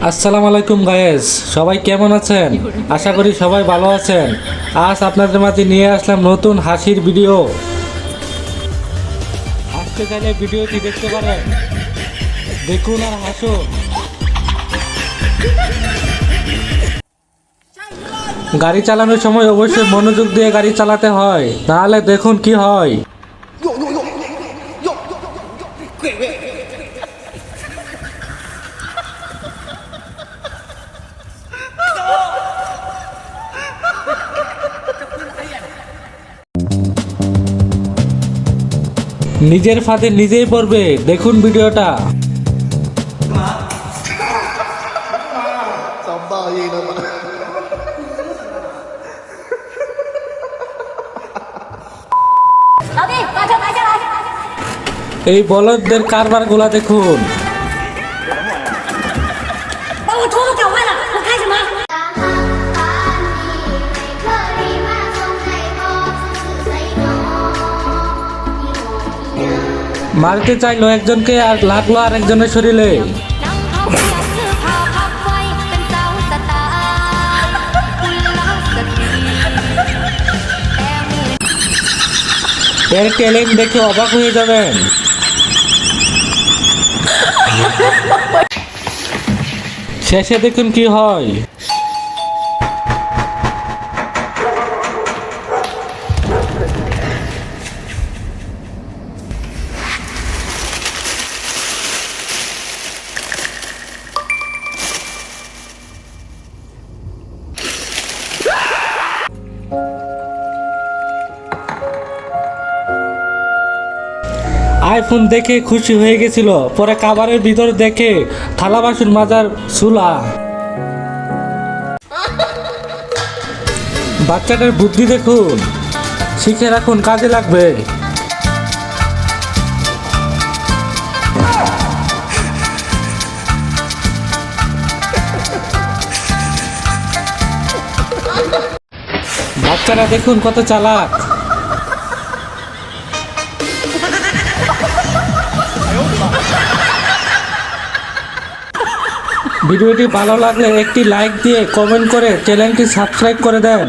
আসসালামু আলাইকুম গায়েস সবাই কেমন আছেন আশা করি সবাই ভালো আছেন আজ আপনাদের মাঝে নিয়ে আসলাম নতুন হাসির ভিডিও হাসতে চাইলে ভিডিওটি দেখতে পারেন দেখুন আর হাসুন গাড়ি চালানোর সময় অবশ্যই মনোযোগ দিয়ে গাড়ি চালাতে হয় তাহলে দেখুন কি হয় নিজের ফাঁদে নিজেই পড়বে। দেখুন ভিডিওটা। এই বলদদের কারবারগুলা দেখুন মারতে চাইলো একজনকে আর লাগল আর একজনের শরীরে। এর ট্যালেন্ট দেখে অবাক হয়ে যাবেন। শেষে দেখুন কি হয়। আইফোন দেখে খুশি হয়ে গেছিল, পরে কাবারের ভিতর দেখে থালা বাসন মাজার চুলা। বাচ্চাটার বুদ্ধি দেখুন, শিখে রাখুন, কাজে লাগবে। বাচ্চারা দেখুন কত চালাক। ভিডিওটি ভালো লাগলে একটি লাইক দিয়ে কমেন্ট করে চ্যানেলটি সাবস্ক্রাইব করে দেন।